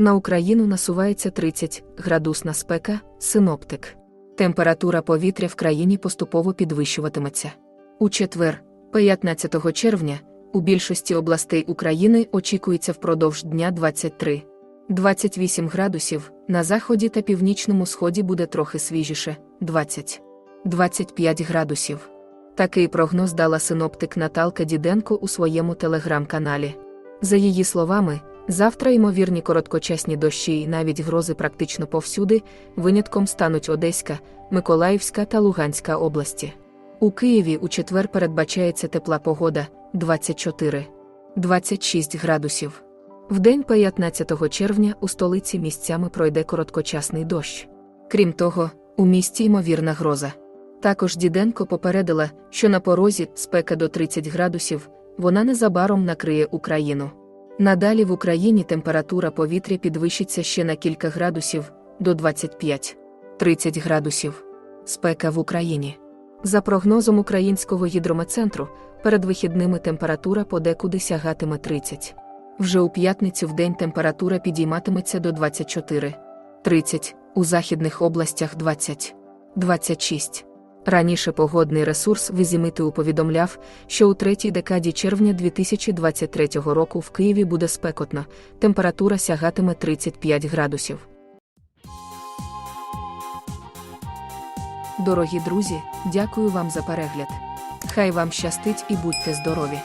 На Україну насувається 30 градусна спека, синоптик. Температура повітря в країні поступово підвищуватиметься. У четвер, 15 червня, у більшості областей України очікується впродовж дня 23. 28 градусів, на заході та північному сході буде трохи свіжіше 20. 25 градусів. Такий прогноз дала синоптик Наталка Діденко у своєму телеграм-каналі. За її словами, завтра ймовірні короткочасні дощі і навіть грози практично повсюди, винятком стануть Одеська, Миколаївська та Луганська області. У Києві у четвер передбачається тепла погода 24, 26 градусів. Вдень 15 червня у столиці місцями пройде короткочасний дощ. Крім того, у місті ймовірна гроза. Також Діденко попередила, що на порозі спека до 30 градусів, вона незабаром накриє Україну. Надалі в Україні температура повітря підвищиться ще на кілька градусів до 25-30 градусів. Спека в Україні. За прогнозом Українського гідрометцентру, перед вихідними температура подекуди сягатиме 30. Вже у п'ятницю в день температура підійматиметься до 24, 30, у західних областях 20, 26. Раніше погодний ресурс Візімиту повідомляв, що у третій декаді червня 2023 року в Києві буде спекотно, температура сягатиме 35 градусів. Дорогі друзі, дякую вам за перегляд. Хай вам щастить і будьте здорові!